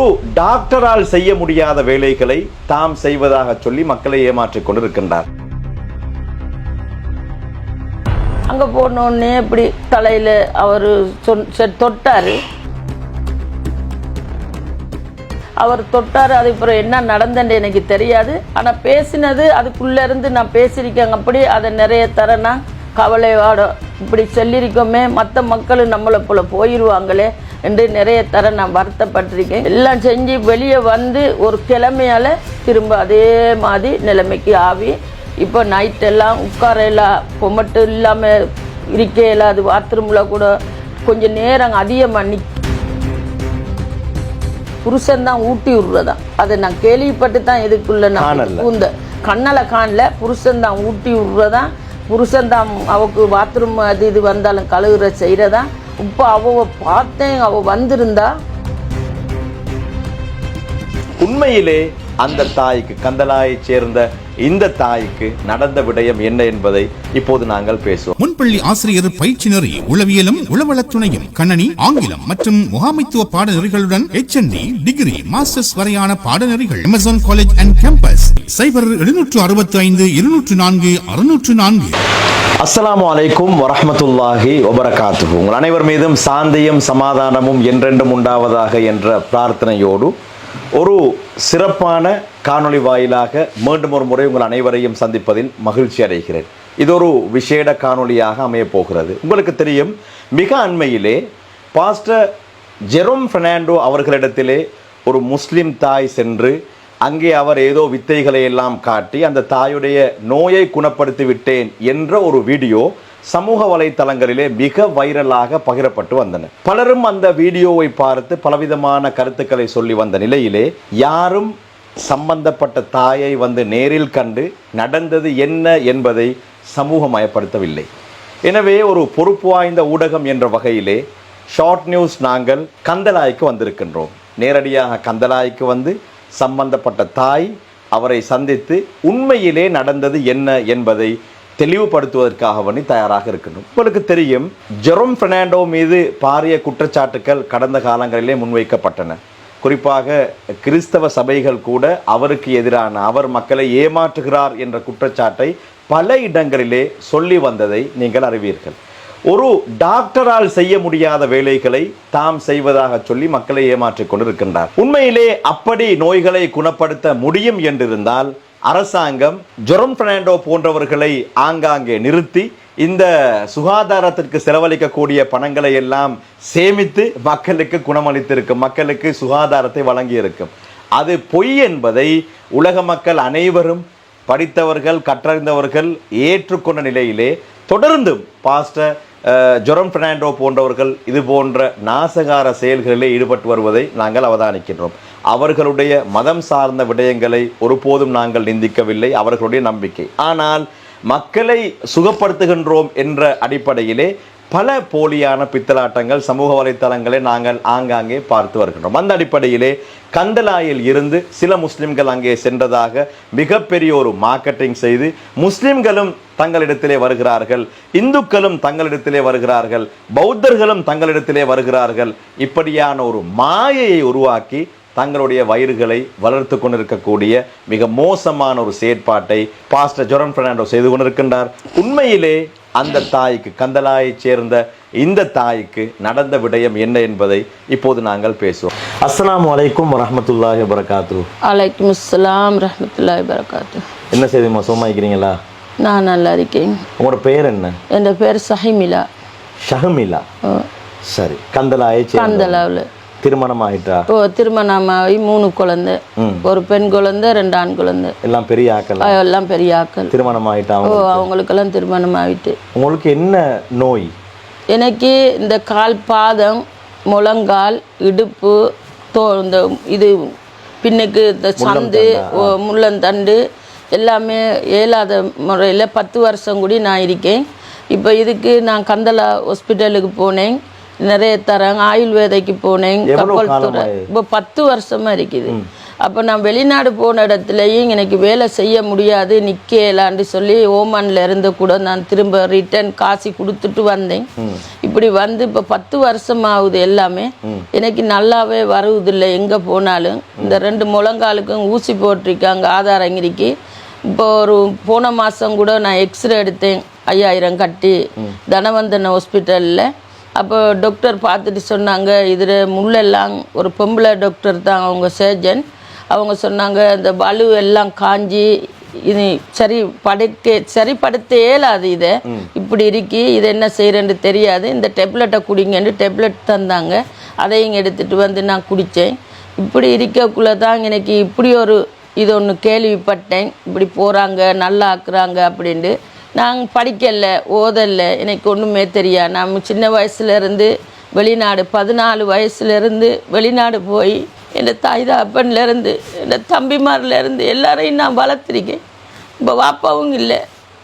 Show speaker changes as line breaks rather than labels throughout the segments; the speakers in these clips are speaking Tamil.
ஒரு டாக்டரால் செய்ய முடியாத வேலைகளை தாம் செய்வதாக சொல்லி மக்களை ஏமாற்றிக் கொண்டிருக்கின்றார்.
அங்க போனோடனே இப்படி தலையில அவர் தொட்டாரு. அவர் தொட்டார் அது அப்புறம் என்ன நடந்தேன்னு எனக்கு தெரியாது. ஆனால் பேசினது அதுக்குள்ள இருந்து நான் பேசியிருக்கேங்க அப்படி அதை நிறைய தர நான் கவலையோட இப்படி சொல்லியிருக்கோமே மற்ற மக்கள் நம்மளை போல போயிடுவாங்களே என்று நிறைய தர நான் வருத்தப்பட்டிருக்கேன். எல்லாம் செஞ்சு வெளியே வந்து ஒரு கிழமையால திரும்ப அதே மாதிரி நிலைமைக்கு ஆவி இப்போ நைட் எல்லாம் உட்காரையெல்லாம் பொமட்டு இல்லாமல் இருக்கையில அது பாத்ரூமில் கூட கொஞ்சம் நேரம் அதிகமாக நிக் புருஷன் தான் ஊட்டி விடுறதா? அதை நான் கேள்விப்பட்டு தான் இதுக்குள்ள நான். பூந்த கண்ணல காணல. புருஷன் தான் ஊட்டி விடுறதா? புருஷன் தான் அவக்கு பாத்ரூம் அது இது வந்தாலும் கழுகுற செய்கிறதா இப்போ அவ பார்த்தேன் அவ வந்திருந்தா?
உண்மையிலே அந்த தாய்க்கு கந்தலாயைச் சேர்ந்த இந்த தாய்க்கு நடந்த விடயம் என்ன என்பதை இப்போது நாங்கள் பேசுவோம்.
முன்பள்ளி ஆசிரியர் பயிற்சி நெறி உளவியலும் உளவளத் துணையும் கண்ணனி ஆங்கிலம் மற்றும் முகாமைத்துவ பாடநெறிகளுடன் HND டிகிரி மாஸ்டர்ஸ் வரையான பாடநெறிகள் Amazon college and campus cyber எழுநூற்று அறுபத்தி ஐந்து இருநூற்று நான்கு அறுநூற்று நான்கு.
அஸ்ஸலாமு அலைக்கும் வரமத்துல்லாஹி வபரகாத்து உங்கள் அனைவர் மீதும் சாந்தியும் சமாதானமும் என்றென்றும் உண்டாவதாக என்ற பிரார்த்தனையோடு ஒரு சிறப்பான காணொளி வாயிலாக மீண்டும் ஒரு முறை உங்கள் அனைவரையும் சந்திப்பதில் மகிழ்ச்சி அடைகிறேன். இது ஒரு விசேட காணொளியாக அமையப் போகிறது. உங்களுக்கு தெரியும் மிக அண்மையிலே பாஸ்டர் ஜெரோம் பெர்னாண்டோ அவர்களிடத்திலே ஒரு முஸ்லீம் தாய் சென்று அங்கே அவர் ஏதோ வித்தைகளை எல்லாம் காட்டி அந்த தாயுடைய நோயை குணப்படுத்தி விட்டேன் என்ற ஒரு வீடியோ சமூக வலைத்தளங்களிலே மிக வைரலாக பகிரப்பட்டு வந்தன. பலரும் அந்த வீடியோவை பார்த்து பலவிதமான கருத்துக்களை சொல்லி வந்த நிலையிலே யாரும் சம்பந்தப்பட்ட தாயை வந்து நேரில் கண்டு நடந்தது என்ன என்பதை சமூகமயப்படுத்தவில்லை எனவே ஒரு பொறுப்பு வாய்ந்த ஊடகம் என்ற வகையிலே ஷார்ட் நியூஸ் நாங்கள் கந்தலாய்க்கு வந்திருக்கின்றோம். நேரடியாக கந்தலாய்க்கு வந்து சம்பந்தப்பட்ட தாய் அவரை சந்தித்து உண்மையிலே நடந்தது என்ன என்பதை தெளிவுபடுத்துவதற்காக வேண்டி தயாராக இருக்கணும். உங்களுக்கு தெரியும் ஜெரோம் பெர்னாண்டோ மீது பாரிய குற்றச்சாட்டுக்கள் கடந்த காலங்களிலே முன்வைக்கப்பட்டன. குறிப்பாக கிறிஸ்தவ சபைகள் கூட அவருக்கு எதிரான அவர் மக்களை ஏமாற்றுகிறார் என்ற குற்றச்சாட்டை பல இடங்களிலே சொல்லி வந்ததை நீங்கள் அறிவீர்கள். ஒரு டாக்டரால் செய்ய முடியாத வேலைகளை தாம் செய்வதாக சொல்லி மக்களை ஏமாற்றிக் கொண்டிருக்கின்றார். உண்மையிலே அப்படி நோய்களை குணப்படுத்த முடியும் என்றிருந்தால் அரசாங்கம் ஜொரம் பெர்னாண்டோ போன்றவர்களை ஆங்காங்கே நிறுத்தி இந்த சுகாதாரத்திற்கு செலவழிக்கக்கூடிய பணங்களை எல்லாம் சேமித்து மக்களுக்கு குணமளித்திருக்கும் மக்களுக்கு சுகாதாரத்தை வழங்கியிருக்கும். அது பொய் என்பதை உலக மக்கள் அனைவரும் படித்தவர்கள் கற்றறிந்தவர்கள் ஏற்றுக்கொண்ட நிலையிலே தொடர்ந்தும் பாஸ்டர் ஜொரம் பெர்னாண்டோ போன்றவர்கள் இது போன்ற நாசகார செயல்களிலே ஈடுபட்டு வருவதை நாங்கள் அவதானிக்கின்றோம். அவர்களுடைய மதம் சார்ந்த விடயங்களை ஒருபோதும் நாங்கள் நிந்திக்கவில்லை அவர்களுடைய நம்பிக்கை. ஆனால் மக்களை சுகப்படுத்துகின்றோம் என்ற அடிப்படையிலே பல போலியான பித்தலாட்டங்கள் சமூக வலைத்தளங்களை நாங்கள் ஆங்காங்கே பார்த்து வருகின்றோம். அந்த அடிப்படையிலே கந்தலாயில் இருந்து சில முஸ்லிம்கள் அங்கே சென்றதாக மிகப்பெரிய ஒரு மார்க்கெட்டிங் செய்து முஸ்லிம்களும் தங்களிடத்திலே வருகிறார்கள். இந்துக்களும் தங்களிடத்திலே வருகிறார்கள். பௌத்தர்களும் தங்களிடத்திலே வருகிறார்கள். இப்படியான ஒரு மாயையை உருவாக்கி தங்களுடைய வயிறுகளை வளர்த்து கொண்டிருக்கக்கூடிய மிக மோசமான ஒரு செயற்பாட்டை பாஸ்டர் ஜொரன் பெர்னாண்டோ செய்து கொண்டிருக்கின்றார். உண்மையிலே அந்த தாய்க்கு கந்தலாயைச் சேர்ந்த இந்த தாய்க்கு நடந்த விடயம் என்ன என்பதை இப்போது நாங்கள் பேசுவோம். அஸ்ஸலாமு அலைக்கும் வரஹ்மத்துல்லாஹி வபரகாத்து
அலைக்கும் அஸ்ஸலாம் ரஹமத்துல்லாஹி வரகாத்து
என்ன செய்திமா சோமாய்க்கிறீங்களா?
நான் நல்லா இருக்கேன்.
உங்களோட பெயர் என்ன?
என் பேர் சஹிமிலா
ஷஹமிலா? சரி. கந்தலாயை சேர்ந்த
கந்தலாவில்
திருமணம் ஆயிட்டா
இப்போ திருமணமாகி மூணு குழந்தை. ஒரு பெண் குழந்தை ரெண்டு ஆண் குழந்தை.
எல்லாம் பெரிய ஆக்கள்.
எல்லாம் பெரிய ஆக்கள்.
திருமணம் ஆயிட்டா
ஓ அவங்களுக்கெல்லாம் திருமணம் ஆகிட்டு
உங்களுக்கு என்ன நோய்?
எனக்கு இந்த கால் பாதம் முழங்கால் இடுப்பு தோ இந்த இது பின்னுக்கு இந்த சந்து ஓ, முள்ளந்தண்டு எல்லாமே இயலாத முறையில் பத்து வருஷம் கூடி நான் இருக்கேன். இப்போ இதுக்கு நான் கந்தலா ஹாஸ்பிட்டலுக்கு போனேன். நிறைய தராங்க ஆயுர்வேதைக்கு போனேன். கப்பல் துறை? இப்போ பத்து வருஷமா இருக்குது. அப்போ நான் வெளிநாடு போன இடத்துலையும் எனக்கு வேலை செய்ய முடியாது நிற்கலான்னு சொல்லி ஓமான்ல இருந்து கூட நான் திரும்ப ரிட்டர்ன் காசு கொடுத்துட்டு வந்தேன். இப்படி வந்து இப்போ பத்து வருஷம் ஆகுது எல்லாமே. எனக்கு நல்லாவே வருவதில்லை எங்கே போனாலும். இந்த ரெண்டு முழங்காலுக்கும் ஊசி போட்டிருக்காங்க ஆதாரங்கிரிக்கு இப்போ ஒரு போன மாதம் கூட நான் எக்ஸ்ரே எடுத்தேன் ஐயாயிரம் கட்டி. தனவந்தன் ஹாஸ்பிட்டலில். அப்போ டாக்டர் பார்த்துட்டு சொன்னாங்க இதில் முள்ளெல்லாம் ஒரு பொம்பளை டாக்டர் தான் அவங்க சர்ஜன் அவங்க சொன்னாங்க இந்த வலு எல்லாம் காஞ்சி இது சரி படுக்க சரி படுத்த இயலாது இதை. இப்படி இருக்கி இது என்ன செய்கிறேன்னு தெரியாது. இந்த டெப்லெட்டை குடிங்கன்னு டெப்லெட் தந்தாங்க. அதையும் எடுத்துட்டு வந்து நான் குடித்தேன் இப்படி இருக்கக்குள்ளே தான் எனக்கு இப்படி ஒரு இது ஒன்று கேள்விப்பட்டேன். இப்படி போகிறாங்க நல்லா ஆக்குறாங்க அப்படின்ட்டு. நாங்கள் படிக்கலை ஓதல்ல எனக்கு ஒன்றுமே தெரியாது நான் சின்ன வயசுலேருந்து வெளிநாடு பதினாலு வயசுலேருந்து வெளிநாடு போய் என் தாய் தகப்பன்லேருந்து என் தம்பிமார்லேருந்து எல்லாரையும் நான் வளர்த்துருக்கேன். இப்போ வாப்பாவும் இல்லை.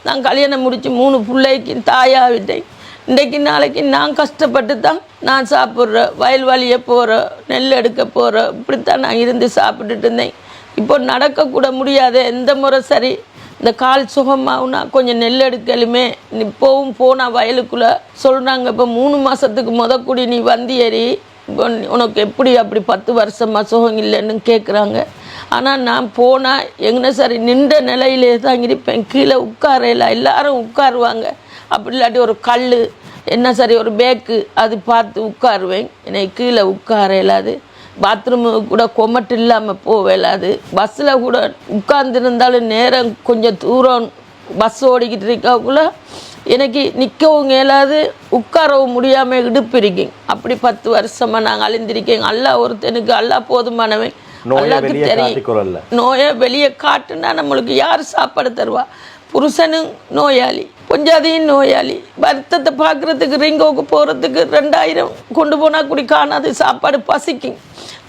நான் கல்யாணம் முடித்து மூணு பிள்ளைக்கு தாயாவிட்டேன் இன்றைக்கு நாளைக்கு நான் கஷ்டப்பட்டு தான் நான் சாப்பிட்றேன் வயல் வழியே போகிறேன் நெல் எடுக்க போகிறோம் இப்படித்தான் நான் இருந்து சாப்பிட்டுட்டு இருந்தேன். இப்போ நடக்கக்கூட முடியாது எந்த முறை சரி. இந்த கால் சுகமாகனா கொஞ்சம் நெல் எடுக்கலுமே. இப்போவும் போனால் வயலுக்குள்ளே சொல்கிறாங்க இப்போ மூணு மாதத்துக்கு முத கூடி நீ வந்தியேறி இப்போ உனக்கு எப்படி அப்படி பத்து வருஷமாக சுகம் இல்லைன்னு கேட்குறாங்க ஆனால் நான் போனால் எங்கே சரி நின்ற நிலையிலே தான் இருப்பேன். கீழே உட்காரையில எல்லாரும் உட்காருவாங்க. அப்படி இல்லாட்டி ஒரு கல் என்ன சரி ஒரு பேக்கு அது பார்த்து உட்காருவேன். என்னை கீழே உட்கார இல்லாது பாத்ரூமு கூட கொமட்டு இல்லாமல் போக இயலாது பஸ்ஸில் கூட உட்கார்ந்துருந்தாலும் நேரம் கொஞ்சம் தூரம் பஸ் ஓடிக்கிட்டு இருக்கக்குள்ள எனக்கு நிற்கவும் இயலாது உட்காரவும் முடியாமல் இடுப்பு இருக்கேன் அப்படி பத்து வருஷமாக நாங்கள் அழிந்திருக்கேன் அல்லா ஒருத்தனுக்கு அல்லா போதுமானவன்.
நோயை வெளியே
காட்டுனா நம்மளுக்கு யார் சாப்பாடு தருவா? புருஷனும் நோயாளி பொஞ்சாதியும் நோயாளி. வருத்தத்தை பார்க்குறதுக்கு ரிங்கோவுக்கு போகிறதுக்கு ரெண்டாயிரம் கொண்டு போனால் குடி காணாது சாப்பாடு பசிக்கும்.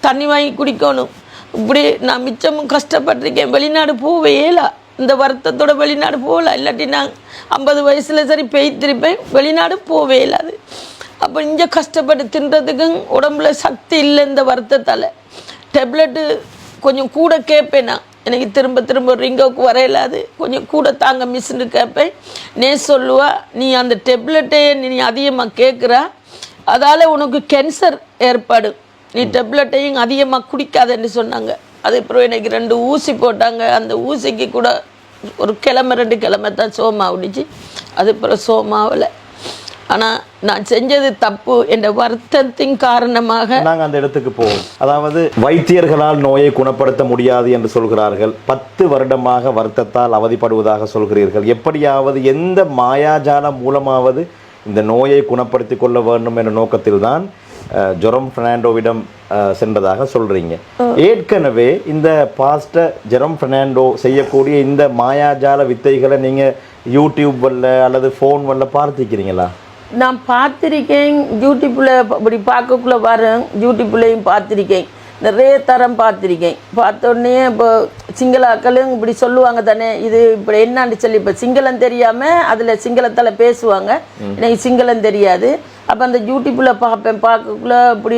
தண்ணி வாங்கி குடிக்கணும். இப்படி நான் மிச்சமும் கஷ்டப்பட்டிருக்கேன். வெளிநாடு போவே இயலா இந்த வருத்தத்தோட வெளிநாடு போகல. இல்லாட்டி நான் ஐம்பது வயசில் சரி பெய்திருப்பேன் வெளிநாடு போவே இல்லாது அப்போ இங்கே கஷ்டப்பட்டு தின்றதுக்கும் உடம்புல சக்தி இல்லை இந்த வருத்தத்தால். டேப்லெட்டு கொஞ்சம் கூட கேட்பேன் நான். எனக்கு திரும்ப திரும்ப ரிங்கோக்கு வரையிலாது கொஞ்சம் கூட தாங்க மிஸ்ன்னு கேட்பேன் நே சொல்லுவா நீ அந்த டெப்லெட்டையே நீ அதிகமாக கேட்குற அதால் உனக்கு கேன்சர் ஏற்பாடு. நீ டெப்லெட்டையும் அதிகமாக குடிக்காதன்னு சொன்னாங்க. அது அப்புறம் எனக்கு ரெண்டு ஊசி போட்டாங்க. அந்த ஊசிக்கு கூட ஒரு கிழமை ரெண்டு கிழமை தான் சோமா விடிச்சு அது அப்புறம் சோமாவில். ஆனால் நான் செஞ்சது தப்பு என்ற வருத்தத்தின் காரணமாக
நாங்க அந்த இடத்துக்கு போவோம். அதாவது வைத்தியர்களால் நோயை குணப்படுத்த முடியாது என்று சொல்கிறார்கள். பத்து வருடமாக வருத்தத்தால் அவதிப்படுவதாக சொல்கிறீர்கள். எப்படியாவது எந்த மாயாஜாலம் மூலமாவது இந்த நோயை குணப்படுத்திக் கொள்ள வேண்டும் என்ற நோக்கத்தில்தான் அஹ், ஜெரோம் பெர்னாண்டோவிடம் சென்றதாக சொல்றீங்க. ஏற்கனவே இந்த பாஸ்டர் ஜெரோம் பெர்னாண்டோ செய்யக்கூடிய இந்த மாயாஜால வித்தைகளை நீங்க யூடியூப் வல்ல அல்லது ஃபோன் வல்ல பார்த்திருக்கிறீங்களா?
நான் பார்த்திருக்கேன் யூடியூப்பில் இப்படி பார்க்கக்குள்ள வரேன் யூடியூப்லேயும் பார்த்திருக்கேன். நிறைய தரம் பார்த்திருக்கேன். பார்த்த உடனே இப்போ சிங்களாக்களும் இப்படி சொல்லுவாங்க தானே இது இப்படி என்னான்னு சொல்லி இப்போ சிங்களம் தெரியாமல் அதில் சிங்களத்தில் பேசுவாங்க. எனக்கு சிங்களம் தெரியாது. அப்போ அந்த யூடியூப்பில் பார்ப்பேன் பார்க்கக்குள்ள இப்படி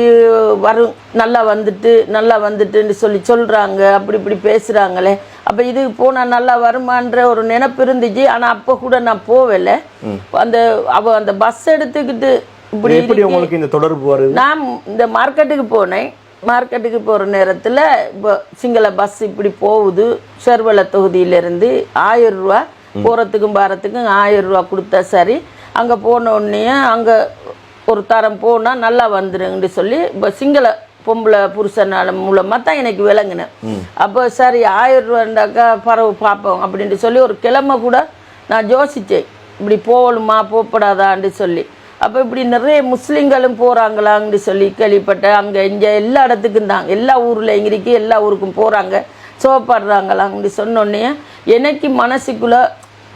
வரும் நல்லா வந்துட்டு நல்லா வந்துட்டுன்னு சொல்லி சொல்கிறாங்க அப்படி இப்படி பேசுகிறாங்களே அப்போ இது போனால் நல்லா வருமான்ற ஒரு நினைப்பு இருந்துச்சு ஆனால் அப்போ கூட நான் போகல அந்த அவ அந்த பஸ் எடுத்துக்கிட்டு இப்படி
எப்படி உங்களுக்கு இந்த தொடர்பு வருது?
நான் இந்த மார்க்கெட்டுக்கு போனேன். மார்க்கெட்டுக்கு போகிற நேரத்தில் இப்போ சிங்கள பஸ் இப்படி போகுது செர்வல தொகுதியிலேருந்து ஆயிரம் ரூபா போகிறதுக்கும் பாரத்துக்கும் ஆயிரம் ரூபா கொடுத்தா சரி. அங்கே போன உடனே அங்கே ஒரு தரம் போனால் நல்லா வந்துருங்கன்னு சொல்லி இப்போ சிங்கள பொம்பளை புருஷனால மூலமாக தான் எனக்கு விளங்குனேன். அப்போ சரி ஆயிரம் ரூபாண்டாக்கா பரவு பார்ப்போம் அப்படின்ட்டு சொல்லி ஒரு கிழமை கூட நான் யோசித்தேன் இப்படி போகணுமா போகப்படாதான்னு சொல்லி. அப்போ இப்படி நிறைய முஸ்லீம்களும் போகிறாங்களான்னு சொல்லி கேள்விப்பட்டேன். அங்கே இங்கே எல்லா இடத்துக்கும் தான். எல்லா ஊரில் எங்கிருக்கு எல்லா ஊருக்கும் போகிறாங்க சோப்படுறாங்களான்னு சொன்னோடனே எனக்கு மனசுக்குள்ளே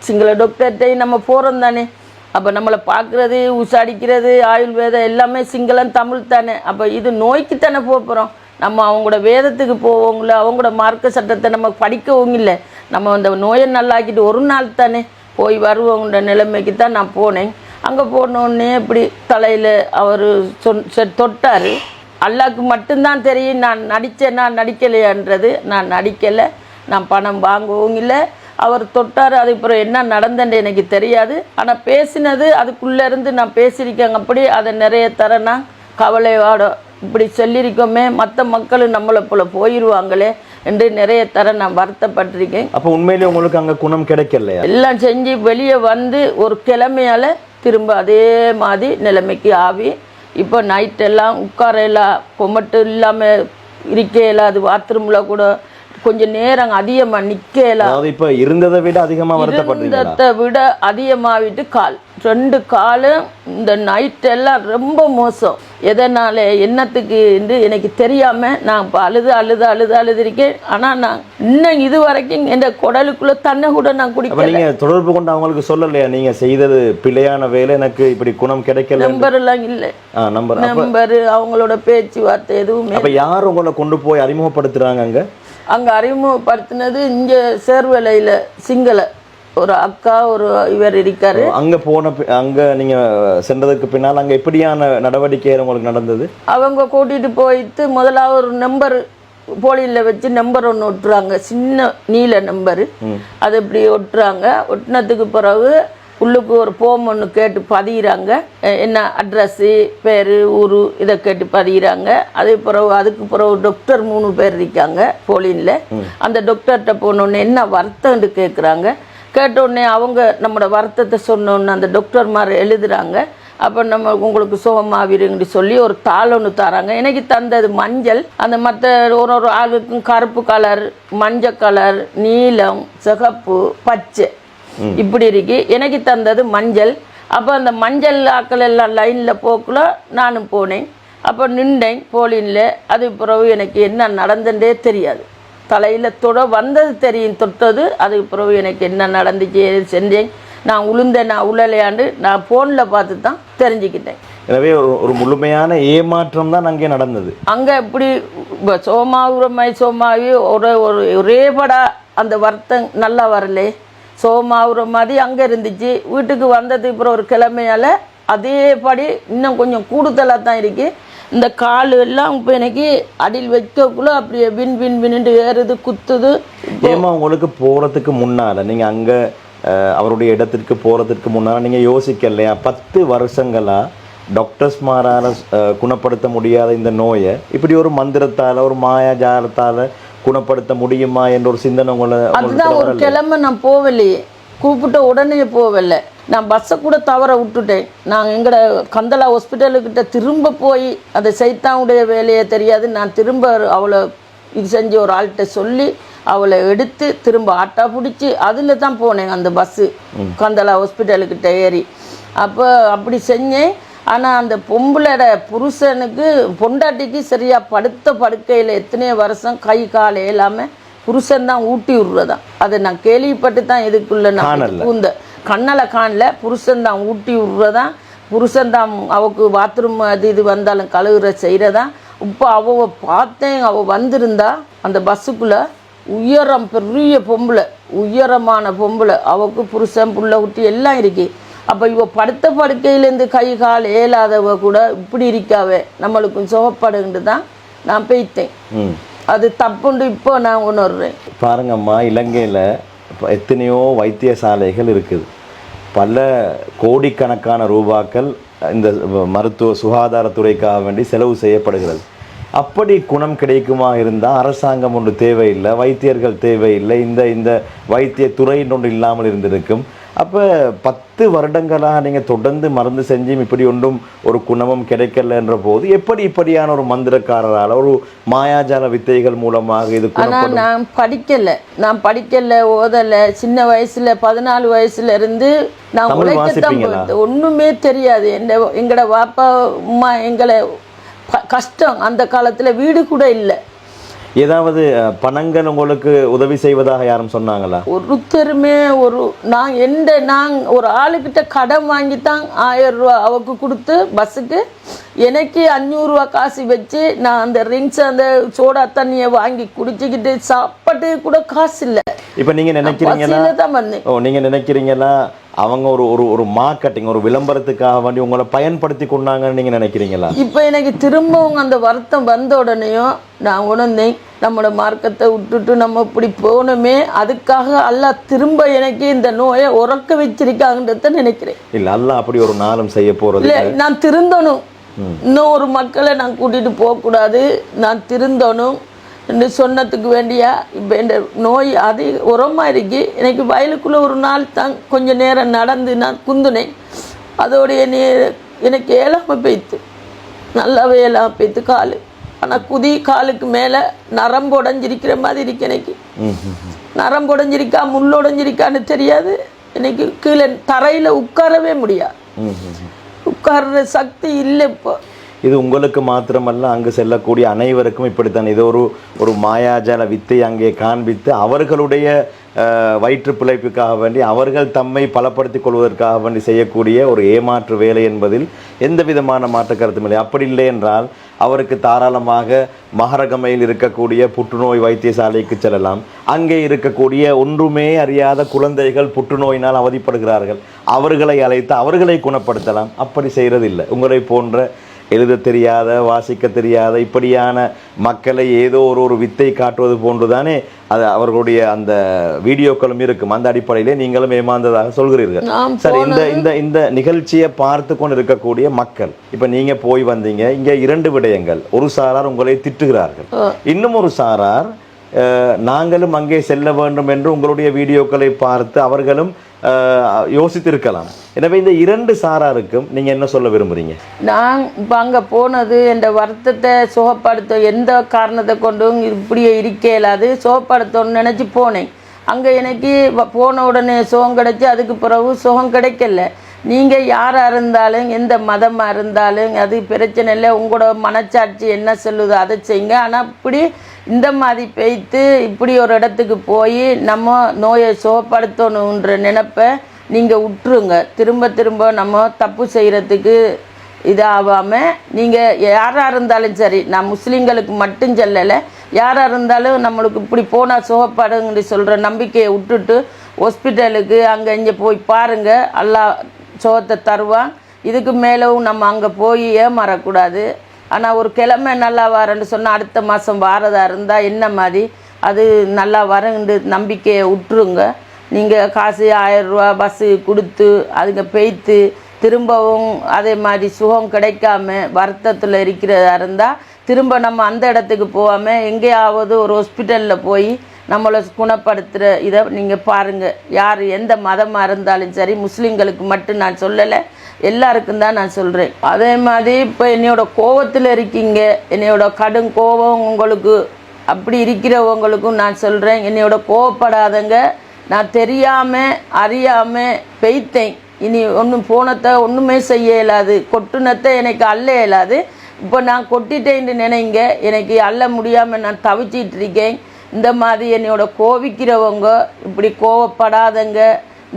சிங்கள டாக்டர்கிட்டையும் நம்ம போகிறோம் தானே. அப்போ நம்மளை பார்க்குறது உசாடிக்கிறது ஆயுர்வேதம் எல்லாமே சிங்களம் தமிழ் தானே. அப்போ இது நோய்க்கு தானே போகிறோம் நம்ம அவங்களோட வேதத்துக்கு போவோங்கள அவங்களோட மார்க்க சட்டத்தை நம்ம படிக்கவும் இல்லை. நம்ம அந்த நோயை நல்லாக்கிட்டு ஒரு நாள் தானே போய் வருவோங்கிற நிலைமைக்கு தான் நான் போனேன். அங்கே போனோடனே இப்படி தலையில் அவர் சொன் செ- தொட்டார். அல்லாக்கு மட்டும்தான் தெரியும் நான் நடித்தேன்னா நடிக்கலையான்றது. நான் நடிக்கலை. நான் பணம் வாங்கவும் இல்லை. அவர் தொட்டார் அது அப்புறம் என்ன நடந்தேன்னு எனக்கு தெரியாது. ஆனால் பேசினது அதுக்குள்ளே இருந்து நான் பேசியிருக்கேங்க. அப்படி அதை நிறைய தரேன்னா கவலையோட இப்படி சொல்லியிருக்கோமே மற்ற மக்கள் நம்மளை போல போயிடுவாங்களே என்று நிறைய தர நான் வருத்தப்பட்டிருக்கேன்.
அப்ப உண்மையிலேயே உங்களுக்கு அங்க குணம் கிடைக்கலையா?
எல்லாம் செஞ்சு வெளியே வந்து ஒரு கிழமையால திரும்ப அதே மாதிரி நிலைமைக்கு ஆவி. இப்போ நைட் எல்லாம் உட்காரையெல்லாம் கொமட்டு இல்லாமல் இருக்கையில அது பாத்ரூமில் கூட கொஞ்சம் நேரம் அதிகமாக நிற்கலாம்
அதாவது இப்ப இருந்ததை விட அதிகமா
இருந்ததை விட அதிகமாகிட்டு கால் ரெண்டு காலும் இந்த நைட் எல்லாம் ரொம்ப மோசம். எதனால என்னத்துக்கு என்று எனக்கு தெரியாம நான் இப்போ அழுது அழுது அழுது அழுதுருக்கேன். ஆனா நான் இன்னும் இது வரைக்கும் என் குடலுக்குள்ள தண்ணி கூட நான்
அப்ப
குடிக்கல.
நீங்க தொடர்பு கொண்டு அவங்களுக்கு சொல்லலையா? நீங்க செய்தது பிழையான வேலை எனக்கு இப்படி குணம் கிடைக்கல
நம்பர் எல்லாம் இல்லை.
நம்பர்
நம்பர் அவங்களோட பேச்சுவார்த்தை எதுவுமே
அப்ப யார் உங்களை கொண்டு போய் அறிமுகப்படுத்துறாங்க அங்க?
அங்க அறிமுகப்படுத்தினது இங்க சேர்வலையில சிங்கள. ஒரு அக்கா ஒரு இவர் இருக்காரு.
அங்க போன அங்க நீங்க சென்றதுக்கு பின்னால் அங்க எப்படியான நடவடிக்கை உங்களுக்கு நடந்தது?
அவங்க கூட்டிட்டு போயிட்டு முதலாவது ஒரு நம்பர் போலியில் வச்சு நம்பர் ஒன்று ஒட்டுறாங்க. சின்ன நீல நம்பரு அது இப்படி ஒட்டுறாங்க. ஒட்டினதுக்கு பிறகு உள்ளுக்கு ஒரு போம் ஒன்று கேட்டு பதிகிறாங்க என்ன அட்ரஸ்ஸு பேர் ஊர் இதை கேட்டு பதிகிறாங்க அதே பிறகு அதுக்கு பிறகு டாக்டர் மூணு பேர் இருக்காங்க போலின்ல. அந்த டாக்டர்கிட்ட போனோடனே என்ன வருத்தம்னு கேட்குறாங்க கேட்ட உடனே அவங்க நம்மளோட வருத்தத்தை சொன்னோன்னு அந்த டாக்டர்மார் எழுதுறாங்க. அப்போ நம்ம உங்களுக்கு சுகமாவிருங்கன்னு சொல்லி ஒரு தாள் ஒன்று தராங்க. எனக்கு தந்தது மஞ்சள். அந்த மற்ற ஒரு ஒரு ஆளுக்கும் கருப்பு கலர் மஞ்சள் கலர் நீலம் சிகப்பு பச்சை. இப்படி இருக்கு. எனக்கு தந்தது மஞ்சள். அப்போ அந்த மஞ்சள் ஆக்கள் எல்லாம் லைனில் போக்குள்ள நானும் போனேன். அப்போ நின்றேன் போலின்ல. அது பிறகு எனக்கு என்ன நடந்துட்டே தெரியாது. தலையில் தொட வந்தது தெரியும் தொட்டது. அதுக்கு பிறகு எனக்கு என்ன நடந்துச்சு செஞ்சேன். நான் உளுந்தேன் நான் உழலையாண்டு நான் ஃபோனில் பார்த்து தான் தெரிஞ்சுக்கிட்டேன்.
எனவே ஒரு ஒரு முழுமையான ஏமாற்றம் தான் அங்கே நடந்தது.
அங்கே இப்படி இப்போ சோமாவுரமாய் சோமாவி ஒரே ஒரு ஒரே படா அந்த வருத்தம் நல்லா வரலே. சோமாவுற மாதிரி அங்கே இருந்துச்சு. வீட்டுக்கு வந்தது அப்புறம் ஒரு கிழமையால் அதேபடி இன்னும் கொஞ்சம் கூடுதலாக தான் இருக்குது இந்த கால் எல்லாம் இப்போ எனக்கு அடியில் வைக்கக்குள்ள அப்படியே வின் வின் வின்னுட்டு ஏறுது குத்துது.
ஏமா உங்களுக்கு போகிறதுக்கு முன்னால் நீங்கள் அங்கே அவருடைய இடத்திற்கு போகிறதுக்கு முன்னால நீங்கள் யோசிக்கலையா? பத்து வருஷங்களாக டாக்டர்ஸ் மாரால குணப்படுத்த முடியாத இந்த நோயை இப்படி ஒரு மந்திரத்தால் ஒரு மாயாஜாலத்தால் குணப்படுத்த முடியுமா என்ற ஒரு சிந்தனை உங்களை
அதுதான் ஒரு? கிழமை நான் போகலையே கூப்பிட்ட உடனே போகல நான் பஸ்ஸை கூட தவற விட்டுட்டேன். நான் எங்கட கந்தலா ஹாஸ்பிட்டலுக்கிட்ட திரும்ப போய் அந்த சைத்தானுடைய வேலையை தெரியாது. நான் திரும்ப அவளை இது செஞ்சு ஒரு ஆள்கிட்ட சொல்லி அவளை எடுத்து திரும்ப ஆட்டா பிடிச்சி அதில் தான் போனேன் அந்த பஸ்ஸு கந்தலா ஹாஸ்பிட்டலுக்கிட்ட ஏறி. அப்போ அப்படி செஞ்சேன். ஆனால் அந்த பொம்பளோட புருஷனுக்கு பொண்டாட்டிக்கு சரியாக படுத்த படுக்கையில் எத்தனையோ வருஷம் கை கால் இல்லாமல் புருஷன் தான் ஊட்டி விடுறதா அதை நான் கேள்விப்பட்டு தான் இதுக்குள்ள நான். பூந்த. கண்ணலை காணல. புருஷன் தான் ஊட்டி விடுறதா புருஷன் தான் அவக்கு பாத்ரூம் அது இது வந்தாலும் கழுகுற செய்கிறதா இப்போ அவ பார்த்தேன் அவ வந்திருந்தா அந்த பஸ்ஸுக்குள்ள உயரம் பெரிய பொம்பளை உயரமான பொம்பளை. அவக்கு புருஷன் புள்ள குட்டி எல்லாம் இருக்கு. அப்போ இவ படுத்த படுக்கையிலேருந்து கை கால் ஏலாதவ கூட இப்படி இருக்காவே. நம்மளுக்கும் சுகப்படுகிட்டு தான் நான் போய்த்தேன். அது தப்புண்டு இப்போ நான் உணர்றேன்.
பாருங்கம்மா இலங்கையில் இப்போ எத்தனையோ வைத்தியசாலைகள் இருக்குது. பல கோடிக்கணக்கான ரூபாக்கள் இந்த மருத்துவ சுகாதாரத்துறைக்காக வேண்டி செலவு செய்யப்படுகிறது. அப்படி குணம் கிடைக்குமா இருந்தால் அரசாங்கம் ஒன்று தேவையில்லை வைத்தியர்கள் தேவையில்லை இந்த இந்த வைத்திய துறைன்னு ஒன்று இல்லாமல் இருந்திருக்கும். அப்போ பத்து வருடங்களாக நீங்கள் தொடர்ந்து மருந்து செஞ்சும் இப்படி ஒன்றும் ஒரு குணமும் கிடைக்கலன்ற போது எப்படி இப்படியான ஒரு மந்திரக்காரரால் ஒரு மாயாஜால வித்தைகள் மூலமாக இது
ஆனா
குணப்படும்?
நான் படிக்கல. நான் படிக்கல ஓதல. சின்ன வயசுல பதினாலு வயசுல இருந்து நான் உழைக்கத்தான் ஒண்ணுமே தெரியாது. எந்த எங்கட வாப்பா அம்மா எங்களை கஷ்டம். அந்த காலத்துல வீடு கூட இல்லை.
ஏதாவது பணங்கள் உங்களுக்கு உதவி செய்வதாக யாரும் சொன்னாங்களா?
ஒருத்தருமே ஒரு நான் எந்த நான் ஒரு ஆளுக்கிட்ட கடன் வாங்கி தான் ஆயிரம் ரூபா அவக்கு கொடுத்து பஸ்ஸுக்கு எனக்கு அஞ்சூறுரூவா காசு வச்சு நான் அந்த ரிங்ஸ் அந்த சோடா தண்ணியை வாங்கி குடிச்சுக்கிட்டு சாப்பாட்டு கூட காசு இல்லை.
இப்போ நீங்க நினைக்கிறீங்களா
பசியில தான் வந்தேன்
ஓ நீங்க நினைக்கிறீங்களா அவங்க ஒரு ஒரு ஒரு மார்க்கெட்டிங் ஒரு விளம்பரத்துக்காக வேண்டி உங்களை பயன்படுத்தி கொண்டாங்கன்னு நீங்க நினைக்கிறீங்களா?
இப்போ எனக்கு திரும்பவும் அந்த வருத்தம் வந்த உடனேயும் நான் உணர்ந்தேன் நம்மளோட மார்க்கத்தை விட்டுட்டு நம்ம இப்படி போனோமே அதுக்காக அல்லாஹ் திரும்ப எனக்கு இந்த நோயை உறக்க வச்சிருக்காங்கன்றத நினைக்கிறேன்.
இல்ல அல்லாஹ் அப்படி ஒரு நாளும் செய்ய போறது
இல்லை நான் திருந்தணும். இன்னும் ஒரு மக்களை நான் கூட்டிட்டு போகக்கூடாது. நான் திருந்தணும். என்று சொன்னதுக்கு வேண்டியா? இப்போ இந்த நோய் அது உரமாக இருக்கு. எனக்கு வயலுக்குள்ளே ஒரு நாள் தான் கொஞ்சம் நேரம் நடந்து நான் குந்துனேன். அதோடைய நீ எனக்கு ஏழாம போய்த்து. நல்லாவே ஏழாம போய்த்து காலு. ஆனால் குதி காலுக்கு மேலே நரம்பு உடஞ்சிருக்கிற மாதிரி இருக்கு எனக்கு. நரம்பு உடஞ்சிருக்கா முள் உடஞ்சிருக்கான்னு தெரியாது. எனக்கு கீழே தரையில் உட்காரவே முடியாது. உட்கார்ற சக்தி இல்லை இப்போ.
இது உங்களுக்கு மாத்திரமல்ல அங்கு செல்லக்கூடிய அனைவருக்கும் இப்படித்தான். இது ஒரு ஒரு மாயாஜால வித்தை அங்கே காண்பித்து அவர்களுடைய வயிற்று பிழைப்புக்காக வேண்டி அவர்கள் தம்மை பலப்படுத்திக் கொள்வதற்காக வேண்டி செய்யக்கூடிய ஒரு ஏமாற்று வேலை என்பதில் எந்த விதமான மாற்று கருத்தும் இல்லை. அப்படி இல்லை என்றால் அவருக்கு தாராளமாக மகரகமையில் இருக்கக்கூடிய புற்றுநோய் வைத்தியசாலைக்கு செல்லலாம். அங்கே இருக்கக்கூடிய ஒன்றுமே அறியாத குழந்தைகள் புற்றுநோயினால் அவதிப்படுகிறார்கள். அவர்களை அழைத்து அவர்களை குணப்படுத்தலாம். அப்படி செய்கிறதில்லை உங்களை போன்ற எழுத தெரியாத வாசிக்க தெரியாத இப்படியான மக்களை ஏதோ ஒரு ஒரு வித்தை காட்டுவது போன்றுதானே அது அவர்களுடைய அந்த வீடியோக்களும் இருக்கும். அந்த அடிப்படையிலே நீங்களும் ஏமாந்ததாக சொல்கிறீர்கள். சரி இந்த இந்த இந்த நிகழ்ச்சியை பார்த்து கொண்டு இருக்கக்கூடிய மக்கள் இப்ப நீங்க போய் வந்தீங்க இங்க இரண்டு விடயங்கள். ஒரு சாரார் உங்களை திட்டுகிறார்கள். இன்னும் ஒரு சாரார் நாங்களும் அங்கே செல்ல வேண்டும் என்று உங்களுடைய வீடியோக்களை பார்த்து அவர்களும் யோசித்திருக்கலாம். எனவே இந்த இரண்டு சாராருக்கும் நீங்க என்ன சொல்ல விரும்புறீங்க?
நான் இப்போ அங்கே போனது என்ற வருத்தத்தை சுகப்படுத்த எந்த காரணத்தை கொண்டும் இப்படியே இருக்க இயலாது சுகப்படுத்தணும்னு நினச்சி போனேன். அங்கே எனக்கு வ- போன உடனே சுகம் கிடைச்சி அதுக்கு பிறகு சுகம் கிடைக்கல. நீங்கள் யாராக இருந்தாலும் எந்த மதமாக இருந்தாலும் அது பிரச்சனை இல்லை. உங்களோட மனச்சாட்சி என்ன சொல்லுதோ அதை செய்யுங்க. ஆனால் இப்படி இந்த மாதிரி பெய்த்து இப்படி ஒரு இடத்துக்கு போய் நம்ம நோயை சுகப்படுத்தணுன்ற நினைப்பை நீங்கள் விட்டுருங்க திரும்ப திரும்ப நம்ம தப்பு செய்கிறதுக்கு இதாகாமல் நீங்கள் யாராக இருந்தாலும் சரி நான் முஸ்லீம்களுக்கு மட்டும் சொல்லலை. யாராக இருந்தாலும் நம்மளுக்கு இப்படி போனால் சுகப்படுங்கன்னு சொல்கிற நம்பிக்கையை விட்டுட்டு ஹாஸ்பிட்டலுக்கு அங்கே இங்கே போய் பாருங்கள் அல்லாஹ் சோத்தை தருவான். இதுக்கு மேலவும் நம்ம அங்கே போய் ஏமாறக்கூடாது. ஆனால் ஒரு கிழமை நல்லா வரேன்னு சொன்னால் அடுத்த மாதம் வாரதாக இருந்தால் என்ன மாதிரி? அது நல்லா வரேன்னு நம்பிக்கையை விட்டுருங்க நீங்கள் காசு ஆயிரரூவா பஸ்ஸு கொடுத்து அதுங்க பெய்த்து திரும்பவும் அதே மாதிரி சுகம் கிடைக்காம வருத்தத்தில் இருக்கிறதா இருந்தால் திரும்ப நம்ம அந்த இடத்துக்கு போகாமல் எங்கேயாவது ஒரு ஹாஸ்பிட்டலில் போய் நம்மளை குணப்படுத்துகிற இதை நீங்கள் பாருங்கள் யார் எந்த மதமாக இருந்தாலும் சரி முஸ்லீம்களுக்கு மட்டும் நான் சொல்லலை எல்லாருக்கும் தான் நான் சொல்கிறேன் அதே மாதிரி இப்போ என்னையோட கோவத்தில் இருக்கீங்க என்னையோட கடும் கோபம் உங்களுக்கு அப்படி இருக்கிறவங்களுக்கும் நான் சொல்கிறேன் என்னையோட கோவப்படாதங்க. நான் தெரியாமல் அறியாமல் பெய்த்தேன். இனி ஒன்றும் போனத்தை ஒன்றுமே செய்ய இயலாது. கொட்டுனத்தை எனக்கு அள்ள இயலாது. இப்போ நான் கொட்டிட்டேன்னு நினைங்க. எனக்கு அள்ள முடியாமல் நான் தவிச்சிட்டு இருக்கேன். இந்த மாதிரி என்னோட கோவிக்கிறவங்க இப்படி கோவப்படாதங்க.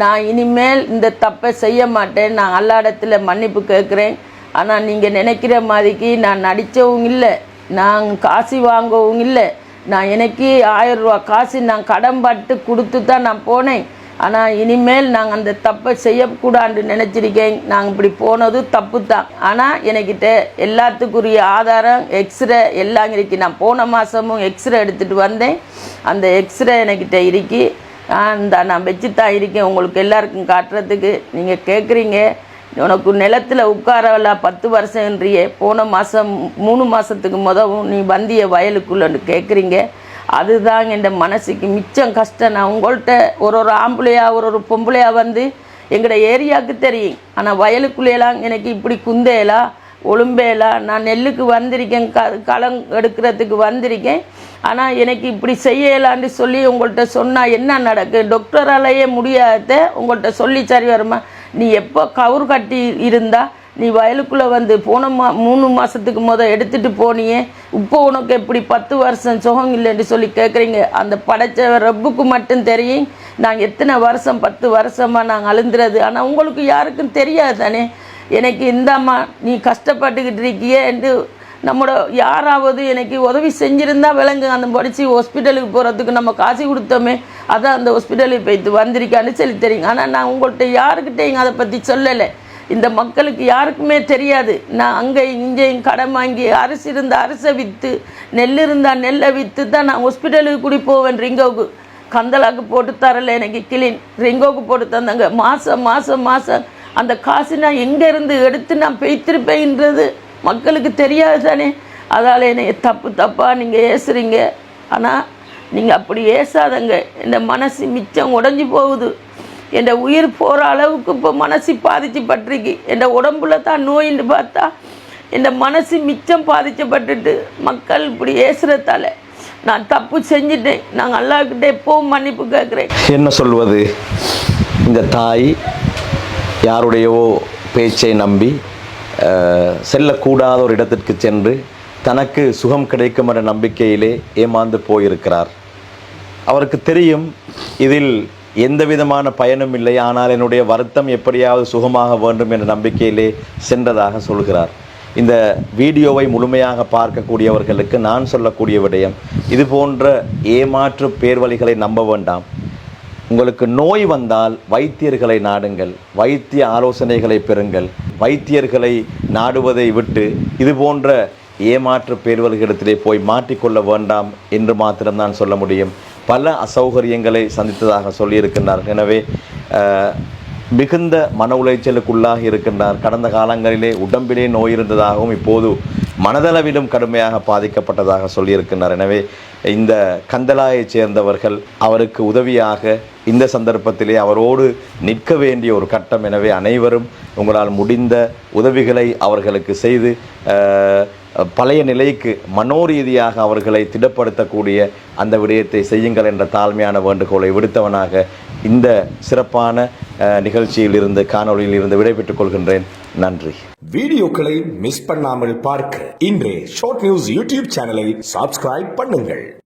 நான் இனிமேல் இந்த தப்பை செய்ய மாட்டேன். நான் அல்லாடத்தில் மன்னிப்பு கேட்குறேன். ஆனால் நீங்கள் நினைக்கிற மாதிரிக்கு நான் நடித்தவும் இல்லை. நான் காசு வாங்கவும் இல்லை. நான் எனக்கு ஆயிரம் ரூபா காசு நான் கடன் பட்டு கொடுத்து தான் நான் போனேன். ஆனால் இனிமேல் நாங்கள் அந்த தப்பை செய்யக்கூடாது நினச்சிருக்கேன். நாங்கள் இப்படி போனது தப்பு தான் ஆனால் எனக்கிட்ட எல்லாத்துக்குரிய ஆதாரம் எக்ஸ்ரே எல்லாம் இருக்கு. நான் போன மாதமும் எக்ஸ்ரே எடுத்துகிட்டு வந்தேன். அந்த எக்ஸ்ரே எனக்கிட்ட இருக்கு. நான் இந்த நான் வச்சு தான் இருக்கேன். உங்களுக்கு எல்லாருக்கும் காட்டுறதுக்கு நீங்கள் கேட்குறீங்க உனக்கு நிலத்தில் உட்காரல பத்து வருஷம்ன்றியே போன மாதம் மூணு மாதத்துக்கு முதவும் நீ வந்திய வயலுக்குள்ளன்னு கேட்குறீங்க அதுதாங்க இந்த மனசுக்கு மிச்சம் கஷ்டம். நான் உங்கள்கிட்ட ஒரு ஒரு ஆம்பளையா ஒரு ஒரு பொம்பளையா வந்து எங்களோட ஏரியாவுக்கு தெரியும். ஆனால் வயலுக்குள்ளேலாம் எனக்கு இப்படி குந்தேலா ஒழும்பேலா நான் நெல்லுக்கு வந்திருக்கேன் க களம் எடுக்கிறதுக்கு வந்திருக்கேன். ஆனால் எனக்கு இப்படி செய்யலான்னு சொல்லி உங்கள்கிட்ட சொன்னால் என்ன நடக்கு? டாக்டராலேயே முடியாத உங்கள்கிட்ட சொல்லி சரி வருமா நீ எப்போ கவுர் கட்டி இருந்தால் நீ வயலுக்குள்ளே வந்து போன மா மூணு மாதத்துக்கு முதல் எடுத்துகிட்டு போனியே. இப்போ உனக்கு எப்படி பத்து வருஷம் சுகம் இல்லைன்னு சொல்லி கேட்குறீங்க அந்த படைச்ச ரப்புக்கு மட்டும் தெரியும். நாங்கள் எத்தனை வருஷம் பத்து வருஷமாக நாங்கள் அழுந்துறது? ஆனால் உங்களுக்கு யாருக்கும் தெரியாது தானே? எனக்கு இந்தாம்மா நீ கஷ்டப்பட்டுக்கிட்டு இருக்கியே என்று நம்மளோட யாராவது எனக்கு உதவி செஞ்சுருந்தா விலங்கு அந்த படித்து ஹாஸ்பிட்டலுக்கு போகிறதுக்கு நம்ம காசு கொடுத்தோமே. அதான் அந்த ஹாஸ்பிட்டலுக்கு போயிட்டு வந்திருக்கான்னு சொல்லி தெரியுங்க ஆனால் நான் உங்கள்கிட்ட யாருக்கிட்டே அதை பற்றி சொல்லலை. இந்த மக்களுக்கு யாருக்குமே தெரியாது. நான் அங்கே இங்கேயும் கடன் வாங்கி அரிசி இருந்தால் அரிசை விற்று நெல் இருந்தால் நெல்லை விற்று தான் நான் ஹாஸ்பிட்டலுக்கு கூடி போவேன் ரிங்கோவுக்கு. கந்தலாக்கு போட்டு தரல எனக்கு கிளீன். ரிங்கோவுக்கு போட்டு தந்தாங்க. மாதம் மாதம் மாதம் அந்த காசு நான் எங்கேருந்து எடுத்து நான் பெய்த்திருப்பேன்றது மக்களுக்கு தெரியாது தானே. அதால் என்னை தப்பு தப்பாக நீங்கள் ஏசுறீங்க. ஆனால் நீங்கள் அப்படி ஏசாதங்க. இந்த மனசு மிச்சம் உடஞ்சி போகுது. என் உயிர் போகிற அளவுக்கு இப்போ மனசு பாதிச்சு பட்டிருக்கு என் உடம்புல தான் நோயின்னு பார்த்தா என் மனசு மிச்சம் பாதிக்கப்பட்டுட்டு மக்கள் இப்படி ஏசுறதால நான் தப்பு செஞ்சுட்டேன். நான் அல்லாஹ்கிட்ட எப்பவும் மன்னிப்பு கேட்குறேன்
என்ன சொல்வது? இந்த தாய் யாருடையவோ பேச்சை நம்பி செல்லக்கூடாத ஒரு இடத்திற்கு சென்று தனக்கு சுகம் கிடைக்கும் என்ற நம்பிக்கையிலே ஏமாந்து போயிருக்கிறார். அவருக்கு தெரியும் இதில் எந்த விதமான பயனும் இல்லை. ஆனால் என்னுடைய வருத்தம் எப்படியாவது சுகமாக வேண்டும் என்ற நம்பிக்கையிலே சென்றதாக சொல்கிறார். இந்த வீடியோவை முழுமையாக பார்க்கக்கூடியவர்களுக்கு நான் சொல்லக்கூடிய விடயம் இது போன்ற ஏமாற்று பேர்வழிகளை நம்ப வேண்டாம். உங்களுக்கு நோய் வந்தால் வைத்தியர்களை நாடுங்கள் வைத்திய ஆலோசனைகளை பெறுங்கள். வைத்தியர்களை நாடுவதை விட்டு இது போன்ற ஏமாற்று பேர்வழிகளிடத்திலே போய் மாட்டிக்கொள்ள வேண்டாம் என்று மாத்திரம்தான் சொல்ல முடியும். பல அசௌகரியங்களை சந்தித்ததாக சொல்லியிருக்கின்றார் எனவே மிகுந்த மன உளைச்சலுக்குள்ளாக இருக்கின்றார். கடந்த காலங்களிலே உடம்பிலே நோய் இருந்ததாகவும் இப்போது மனதளவிலும் கடுமையாக பாதிக்கப்பட்டதாக சொல்லியிருக்கின்றார். எனவே இந்த கந்தலாயைச் சேர்ந்தவர்கள் அவருக்கு உதவியாக இந்த சந்தர்ப்பத்திலே அவரோடு நிற்க வேண்டிய ஒரு கட்டம். எனவே அனைவரும் உங்களால் முடிந்த உதவிகளை அவர்களுக்கு செய்து பழைய நிலைக்கு மனோரீதியாக அவர்களை திடப்படுத்தக்கூடிய அந்த விடயத்தை செய்யுங்கள் என்ற தாழ்மையான வேண்டுகோளை விடுத்தவனாக இந்த சிறப்பான நிகழ்ச்சியில் இருந்து காணொளியில் இருந்து விடைபெற்றுக் கொள்கின்றேன். நன்றி.
வீடியோக்களை மிஸ் பண்ணாமல் பார்க்க இன்றே ஷார்ட் நியூஸ் யூடியூப் சேனலை சப்ஸ்கிரைப் பண்ணுங்கள்.